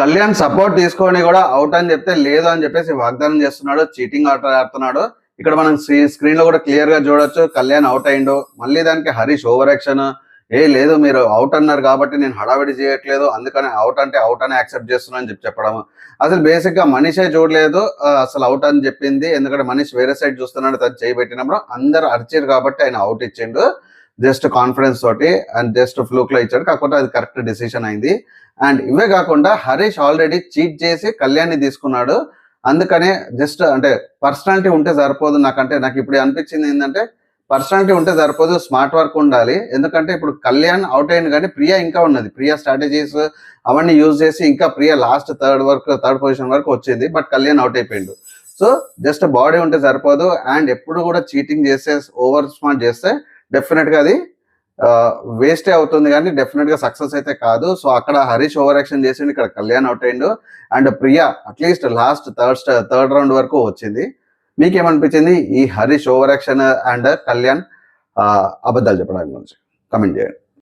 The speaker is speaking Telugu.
కళ్యాణ్ సపోర్ట్ తీసుకొని కూడా అవుట్ అని చెప్తే లేదు అని చెప్పేసి వాగ్దానం చేస్తున్నాడు చీటింగ్ ఆట ఆడుతున్నాడు. ఇక్కడ మనం స్క్రీన్లో కూడా క్లియర్గా చూడొచ్చు కళ్యాణ్ అవుట్ అయిండు. మళ్ళీ దానికి హరీష్ ఓవర్ యాక్షన్ ఏ లేదు మీరు అవుట్ అన్నారు కాబట్టి నేను హడావిడి చేయట్లేదు అందుకని అవుట్ అంటే అవుట్ అని యాక్సెప్ట్ చేస్తున్నాను అని చెప్పి చెప్పడం. అసలు బేసిక్గా మనీషే చూడలేదు అసలు అవుట్ అని చెప్పింది. ఎందుకంటే మనీష్ వేరే సైడ్ చూస్తున్నాడు తను చేయబెట్టినప్పుడు అందరు అరిచారు కాబట్టి ఆయన అవుట్ ఇచ్చిండు. జస్ట్ కాన్ఫిడెన్స్ తోటి అండ్ జస్ట్ ఫ్లూక్లో ఇచ్చాడు. కాకపోతే అది కరెక్ట్ డిసిషన్ అయింది. అండ్ ఇవే కాకుండా హరీష్ ఆల్రెడీ చీట్ చేసి కళ్యాణ్ని తీసుకున్నాడు. అందుకనే జస్ట్ అంటే పర్సనాలిటీ ఉంటే సరిపోదు నాకంటే. నాకు ఇప్పుడు అనిపించింది ఏంటంటే పర్సనాలిటీ ఉంటే సరిపోదు స్మార్ట్ వర్క్ ఉండాలి. ఎందుకంటే ఇప్పుడు కళ్యాణ్ అవుట్ అయింది కానీ ప్రియా ఇంకా ఉన్నది. ప్రియా స్ట్రాటజీస్ అవన్నీ యూజ్ చేసి ఇంకా Priya last third work third position వరకు వచ్చింది. బట్ కళ్యాణ్ అవుట్ అయిపోయిండు. సో జస్ట్ బాడీ ఉంటే సరిపోదు. అండ్ ఎప్పుడు కూడా చీటింగ్ చేస్తే ఓవర్ స్మార్ట్ చేస్తే డెఫినెట్గా అది వేస్టే అవుతుంది కానీ డెఫినెట్గా సక్సెస్ అయితే కాదు. సో అక్కడ హరీష్ ఓవర్ యాక్షన్ చేసిండు ఇక్కడ కళ్యాణ్ అవుట్ అయిండు. And Priya at least last third third round వరకు వచ్చింది. మీకేమనిపించింది? ఈ Harish over action and Kalyan అబద్ధాలు చెప్పడానికి గురించి కమెంట్ చేయండి.